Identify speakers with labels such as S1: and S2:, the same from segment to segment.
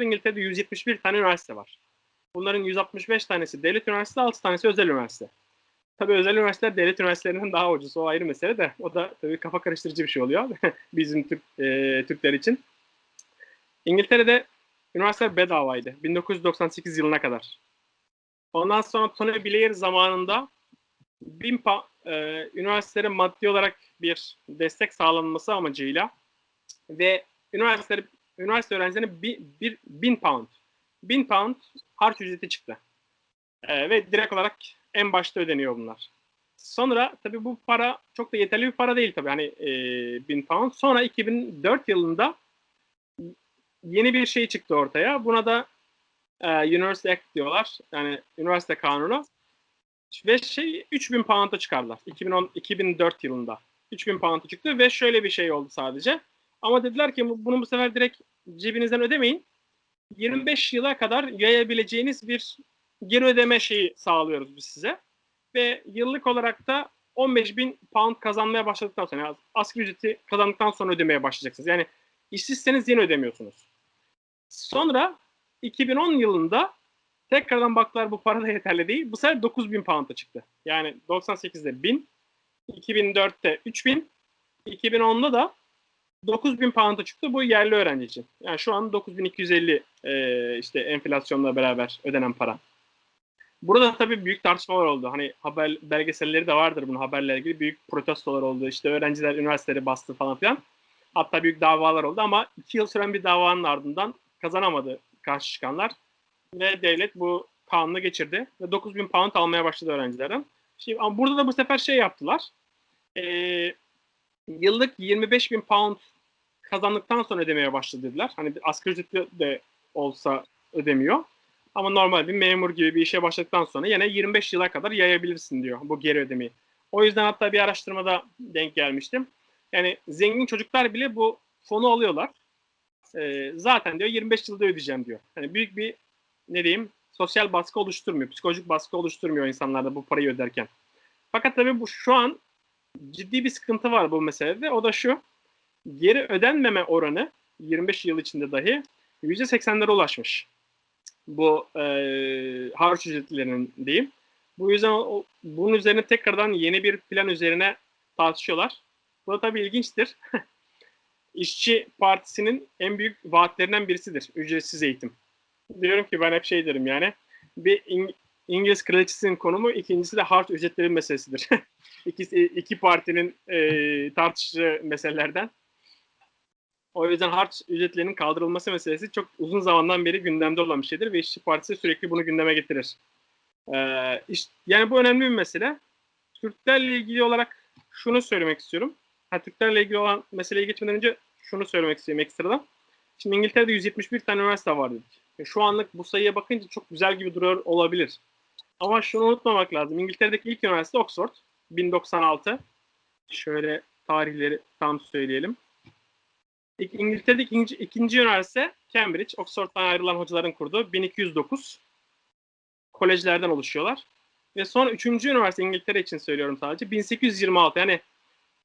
S1: İngiltere'de 171 tane üniversite var. Bunların 165 tanesi devlet üniversitesi, 6 tanesi özel üniversite. Tabii özel üniversiteler devlet üniversitelerinden daha ucuz. O ayrı mesele de. O da tabii kafa karıştırıcı bir şey oluyor bizim Türk, e, Türkler için. İngiltere'de üniversiteler bedavaydı. 1998 yılına kadar. Ondan sonra Tony Blair zamanında bin pa- e, üniversitelere maddi olarak bir destek sağlanması amacıyla ve üniversite üniversite öğrencilerine bir, bir bin pound bin pound harç ücreti çıktı. E, ve direkt olarak en başta ödeniyor bunlar. Sonra tabii bu para çok da yeterli bir para değil tabii hani e, bin pound. Sonra 2004 yılında yeni bir şey çıktı ortaya. Buna da e, University Act diyorlar. Yani üniversite kanunu. Ve şey 3000 pound'a çıkardılar. 2010 2004 yılında. 3000 pound'a çıktı ve şöyle bir şey oldu sadece. Ama dediler ki bu- bunu bu sefer direkt cebinizden ödemeyin. 25 yıla kadar yayabileceğiniz bir geri ödeme şeyi sağlıyoruz biz size. Ve yıllık olarak da 15 bin pound kazanmaya başladıktan sonra yani asgari ücreti kazandıktan sonra ödemeye başlayacaksınız. Yani işsizseniz yine ödemiyorsunuz. Sonra 2010 yılında tekrardan baktılar bu para da yeterli değil. Bu sefer 9 bin pound'a çıktı. Yani 98'de 1000, 2004'te 3000, 2010'da da 9000 pound'a çıktı bu yerli öğrenci için. Yani şu an 9250 e, işte enflasyonla beraber ödenen para. Burada tabii büyük tartışmalar oldu. Hani haber belgeselleri de vardır bunun haberle ilgili. Büyük protestolar oldu. İşte öğrenciler üniversiteleri bastı falan filan. Hatta büyük davalar oldu ama iki yıl süren bir davanın ardından kazanamadı karşı çıkanlar. Ve devlet bu kanunu geçirdi. Ve 9000 pound almaya başladı öğrencilerden. Şimdi, ama burada da bu sefer şey yaptılar. Ee, yıllık 25 bin pound kazandıktan sonra ödemeye başladı dediler. Hani bir asgari ücretli de olsa ödemiyor. Ama normal bir memur gibi bir işe başladıktan sonra yine 25 yıla kadar yayabilirsin diyor bu geri ödemeyi. O yüzden hatta bir araştırmada denk gelmiştim. Yani zengin çocuklar bile bu fonu alıyorlar. Ee, zaten diyor 25 yılda ödeyeceğim diyor. Yani büyük bir ne diyeyim sosyal baskı oluşturmuyor. Psikolojik baskı oluşturmuyor insanlarda bu parayı öderken. Fakat tabii bu şu an ciddi bir sıkıntı var bu meselede. O da şu. Geri ödenmeme oranı 25 yıl içinde dahi %80'lere ulaşmış. Bu e, harç ücretlerinin diyeyim. Bu yüzden o, bunun üzerine tekrardan yeni bir plan üzerine tartışıyorlar. Bu da tabii ilginçtir. İşçi Partisi'nin en büyük vaatlerinden birisidir. Ücretsiz eğitim. Diyorum ki ben hep şey derim yani. Bir İngiliz kraliçesinin konumu, ikincisi de harç ücretleri meselesidir. İkisi, iki partinin e, tartıştığı meselelerden. O yüzden harç ücretlerinin kaldırılması meselesi çok uzun zamandan beri gündemde olan bir şeydir ve İşçi Partisi sürekli bunu gündeme getirir. Ee, iş- yani bu önemli bir mesele. Türklerle ilgili olarak şunu söylemek istiyorum. Ha, Türklerle ilgili olan meseleye geçmeden önce şunu söylemek istiyorum ekstradan. Şimdi İngiltere'de 171 tane üniversite var dedik. E, şu anlık bu sayıya bakınca çok güzel gibi duruyor olabilir. Ama şunu unutmamak lazım. İngiltere'deki ilk üniversite Oxford. 1096. Şöyle tarihleri tam söyleyelim. İngiltere'deki ikinci, ikinci üniversite Cambridge. Oxford'dan ayrılan hocaların kurduğu 1209. Kolejlerden oluşuyorlar. Ve sonra üçüncü üniversite İngiltere için söylüyorum sadece. 1826 yani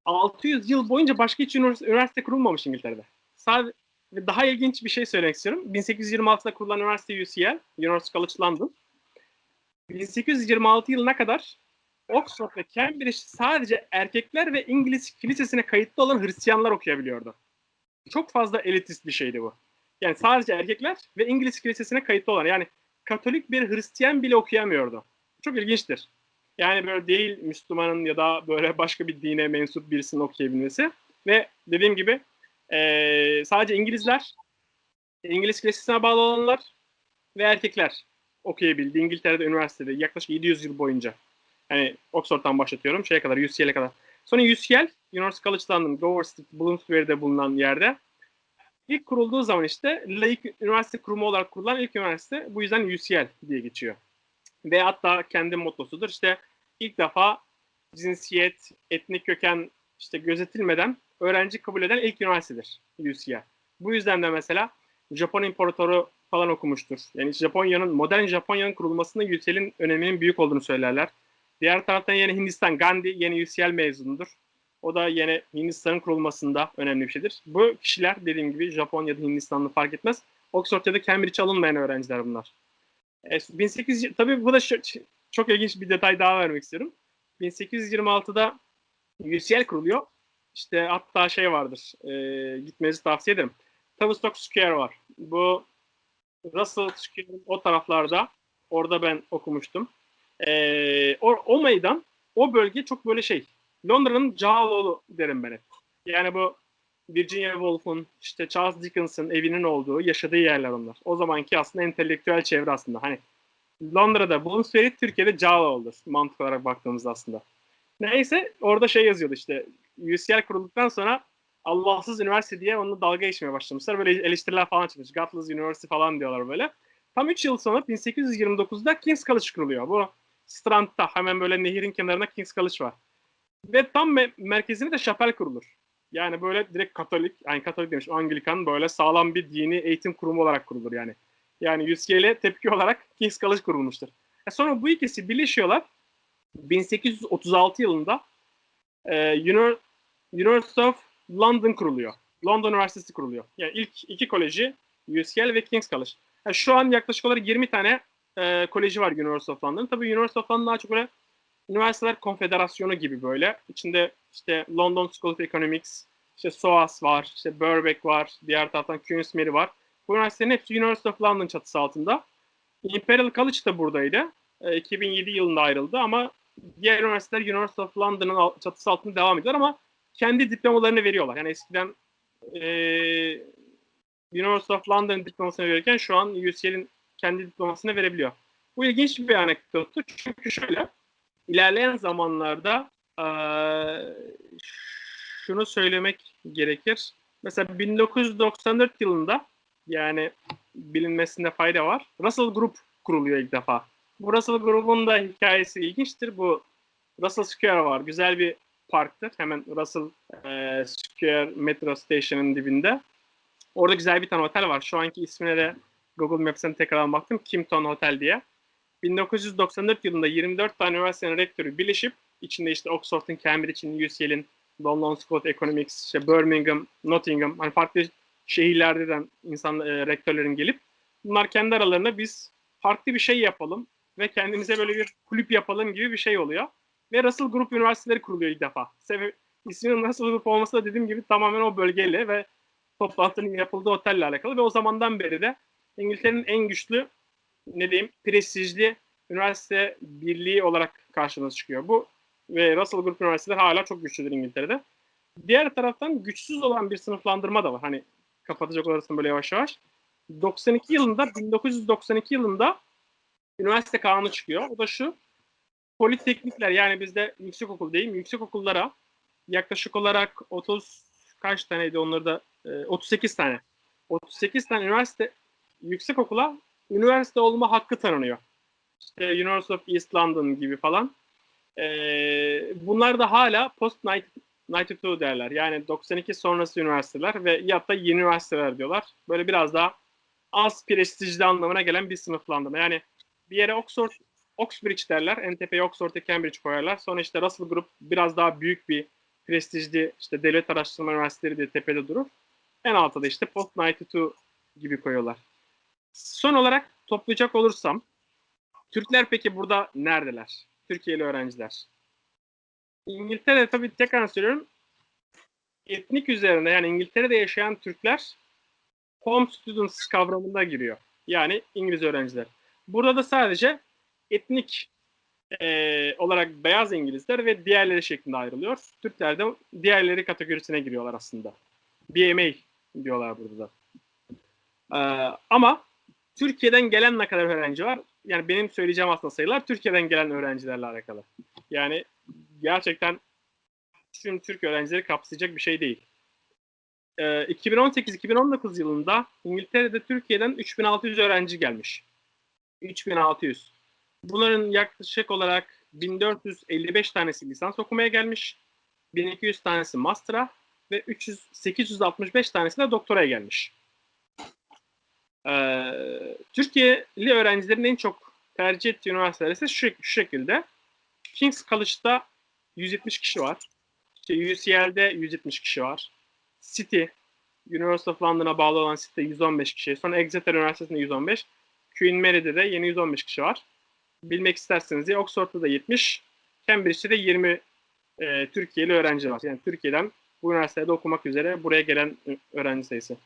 S1: 600 yıl boyunca başka hiç ünivers- üniversite kurulmamış İngiltere'de. Sadece daha ilginç bir şey söylemek istiyorum. 1826'da kurulan üniversite UCL, University College London. 1826 yılına kadar Oxford ve Cambridge sadece erkekler ve İngiliz kilisesine kayıtlı olan Hristiyanlar okuyabiliyordu. Çok fazla elitist bir şeydi bu. Yani sadece erkekler ve İngiliz kilisesine kayıtlı olan yani Katolik bir Hristiyan bile okuyamıyordu. Çok ilginçtir. Yani böyle değil Müslümanın ya da böyle başka bir dine mensup birisinin okuyabilmesi. Ve dediğim gibi eee, sadece İngilizler, İngiliz kilisesine bağlı olanlar ve erkekler okuyabildi. İngiltere'de üniversitede yaklaşık 700 yıl boyunca. Yani Oxford'dan başlatıyorum şeye kadar UCL'e kadar. Sonra UCL, University College London, Gower Street, Bloomsbury'de bulunan yerde ilk kurulduğu zaman işte laik üniversite kurumu olarak kurulan ilk üniversite bu yüzden UCL diye geçiyor. Ve hatta kendi mottosudur işte ilk defa cinsiyet, etnik köken işte gözetilmeden öğrenci kabul eden ilk üniversitedir UCL. Bu yüzden de mesela Japon İmparatoru falan okumuştur. Yani Japonya'nın, modern Japonya'nın kurulmasında UCL'in öneminin büyük olduğunu söylerler. Diğer taraftan yine Hindistan, Gandhi yeni UCL mezunudur. O da yine Hindistan'ın kurulmasında önemli bir şeydir. Bu kişiler dediğim gibi Japon ya da Hindistanlı fark etmez. Oxford ya da Cambridge alınmayan öğrenciler bunlar. E, 1800 tabii bu da şu- çok ilginç bir detay daha vermek istiyorum. 1826'da UCL kuruluyor. İşte hatta şey vardır. E, gitmenizi tavsiye ederim. Tavistock Square var. Bu Russell Square'ın o taraflarda. Orada ben okumuştum. E, o, o meydan, o bölge çok böyle şey. Londra'nın Cağaloğlu derim ben hep. Yani bu Virginia Woolf'un, işte Charles Dickens'ın evinin olduğu, yaşadığı yerler onlar. O zamanki aslında entelektüel çevre aslında. Hani Londra'da Bloomsbury, Türkiye'de Cağaloğlu'dur mantık olarak baktığımızda aslında. Neyse orada şey yazıyordu işte UCL kurulduktan sonra Allahsız üniversite diye onu dalga geçmeye başlamışlar. Böyle eleştiriler falan çıkmış. Godless University falan diyorlar böyle. Tam 3 yıl sonra 1829'da King's College kuruluyor. Bu Strand'da hemen böyle nehirin kenarında King's College var. Ve tam me- merkezinde de şapel kurulur. Yani böyle direkt Katolik, yani Katolik demiş Anglikan böyle sağlam bir dini eğitim kurumu olarak kurulur yani. Yani UCL'e tepki olarak King's College kurulmuştur. E sonra bu ikisi birleşiyorlar. 1836 yılında e, Uni- University of London kuruluyor. London Üniversitesi kuruluyor. Yani ilk iki koleji UCL ve King's College. Yani şu an yaklaşık olarak 20 tane e, koleji var University of London. Tabii University of London daha çok böyle üniversiteler konfederasyonu gibi böyle. İçinde işte London School of Economics, işte SOAS var, işte Birkbeck var, diğer taraftan Queen's Mary var. Bu üniversitelerin hepsi University of London çatısı altında. Imperial College de buradaydı. E, 2007 yılında ayrıldı ama diğer üniversiteler University of London'ın çatısı altında devam ediyor ama kendi diplomalarını veriyorlar. Yani eskiden e, University of London diplomasını verirken şu an UCL'in kendi diplomasını verebiliyor. Bu ilginç bir anekdottu çünkü şöyle ilerleyen zamanlarda eee, şunu söylemek gerekir. Mesela 1994 yılında yani bilinmesinde fayda var. Russell Group kuruluyor ilk defa. Bu Russell Group'un da hikayesi ilginçtir. Bu Russell Square var. Güzel bir parktır. Hemen Russell eee, Square Metro Station'ın dibinde. Orada güzel bir tane otel var. Şu anki ismine de Google Maps'ten tekrar baktım. Kimpton Hotel diye. 1994 yılında 24 tane üniversitenin rektörü birleşip içinde işte Oxford'un, Cambridge'in, UCL'in, London School of Economics, işte Birmingham, Nottingham, hani farklı şehirlerden insan e, rektörlerin gelip bunlar kendi aralarında biz farklı bir şey yapalım ve kendimize böyle bir kulüp yapalım gibi bir şey oluyor. Ve Russell Group üniversiteleri kuruluyor ilk defa. Sebep, isminin Russell Group olması da dediğim gibi tamamen o bölgeyle ve toplantının yapıldığı otelle alakalı ve o zamandan beri de İngiltere'nin en güçlü ne diyeyim prestijli üniversite birliği olarak karşımıza çıkıyor. Bu ve Russell Group üniversiteleri hala çok güçlüdür İngiltere'de. Diğer taraftan güçsüz olan bir sınıflandırma da var. Hani kapatacak olursun böyle yavaş yavaş. 92 yılında 1992 yılında üniversite kanunu çıkıyor. O da şu. Politeknikler yani bizde yüksek okul değil? Yüksek okullara yaklaşık olarak 30 kaç taneydi onları da e, 38 tane. 38 tane üniversite yüksek okula üniversite olma hakkı tanınıyor. İşte University of East London gibi falan. Ee, bunlar da hala post 92 derler. Yani 92 sonrası üniversiteler ve ya da yeni üniversiteler diyorlar. Böyle biraz daha az prestijli anlamına gelen bir sınıflandırma. Yani bir yere Oxford, Oxbridge derler. En tepeye Oxford'a Cambridge koyarlar. Sonra işte Russell Group biraz daha büyük bir prestijli işte devlet araştırma üniversiteleri de tepede durur. En altta da işte post 92 gibi koyuyorlar. Son olarak toplayacak olursam Türkler peki burada neredeler? Türkiye'li öğrenciler. İngiltere'de tabii tekrar söylüyorum etnik üzerine yani İngiltere'de yaşayan Türkler home students kavramında giriyor. Yani İngiliz öğrenciler. Burada da sadece etnik e, olarak beyaz İngilizler ve diğerleri şeklinde ayrılıyor. Türkler de diğerleri kategorisine giriyorlar aslında. BMA diyorlar burada da. Ee, ama Türkiye'den gelen ne kadar öğrenci var? Yani benim söyleyeceğim aslında sayılar Türkiye'den gelen öğrencilerle alakalı. Yani gerçekten tüm Türk öğrencileri kapsayacak bir şey değil. Ee, 2018-2019 yılında İngiltere'de Türkiye'den 3600 öğrenci gelmiş. 3600. Bunların yaklaşık olarak 1455 tanesi lisans okumaya gelmiş. 1200 tanesi master'a ve 300, 865 tanesi de doktoraya gelmiş. Ee, Türkiye'li öğrencilerin en çok tercih ettiği üniversiteler ise şu, şu şekilde. King's College'da 170 kişi var. İşte UCL'de 170 kişi var. City, University of London'a bağlı olan site 115 kişi. Sonra Exeter Üniversitesi'nde 115. Queen Mary'de de yeni 115 kişi var. Bilmek isterseniz diye Oxford'da da 70, Cambridge'de de 20 e, Türkiye'li öğrenci var. Yani Türkiye'den bu üniversitede okumak üzere buraya gelen öğrenci sayısı.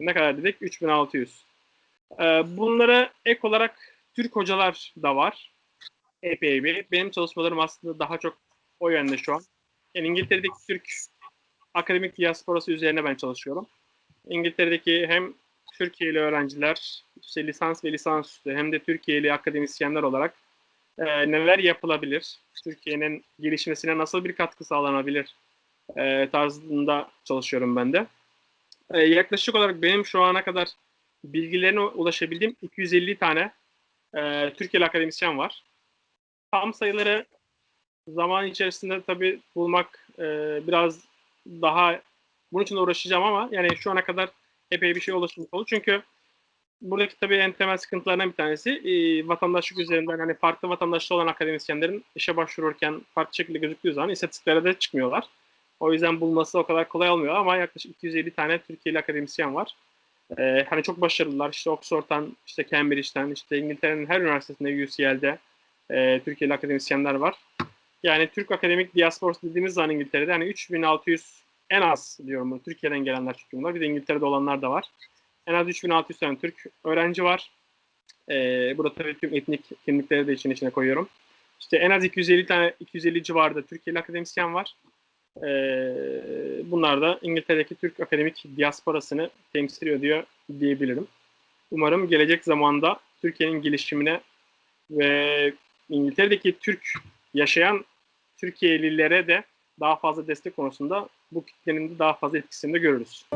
S1: Ne kadar dedik? 3600. E, bunlara ek olarak Türk hocalar da var. Epey bir. Benim çalışmalarım aslında daha çok o yönde şu an. Yani İngiltere'deki Türk akademik diasporası üzerine ben çalışıyorum. İngiltere'deki hem Türkiye'li öğrenciler, işte lisans ve lisansüstü hem de Türkiye'li akademisyenler olarak e, neler yapılabilir, Türkiye'nin gelişmesine nasıl bir katkı sağlanabilir e, tarzında çalışıyorum ben de. E, yaklaşık olarak benim şu ana kadar bilgilerine ulaşabildiğim 250 tane e, Türkiye'li akademisyen var. Tam sayıları zaman içerisinde tabii bulmak e, biraz daha bunun için uğraşacağım ama yani şu ana kadar epey bir şey ulaşmış oldu. Çünkü buradaki tabii en temel sıkıntılarından bir tanesi e, vatandaşlık üzerinden hani farklı vatandaşlığı olan akademisyenlerin işe başvururken farklı şekilde gözüktüğü zaman istatistiklere de çıkmıyorlar. O yüzden bulması o kadar kolay olmuyor ama yaklaşık 250 tane Türkiye'li akademisyen var. E, hani çok başarılılar. İşte Oxford'dan, işte Cambridge'den, işte İngiltere'nin her üniversitesinde, UCL'de e, Türkiye'li akademisyenler var. Yani Türk akademik diasporası dediğimiz zaman İngiltere'de hani 3600 en az diyorum. Türkiye'den gelenler çünkü bunlar. Bir de İngiltere'de olanlar da var. En az 3600 tane Türk öğrenci var. Ee, burada tabii tüm etnik kimlikleri de için içine koyuyorum. İşte en az 250 tane 250 civarında Türkiye'li akademisyen var. Ee, bunlar da İngiltere'deki Türk akademik diasporasını temsil ediyor diyebilirim. Umarım gelecek zamanda Türkiye'nin gelişimine ve İngiltere'deki Türk yaşayan Türkiye'lilere de daha fazla destek konusunda bu kitlenin de daha fazla etkisini de görürüz.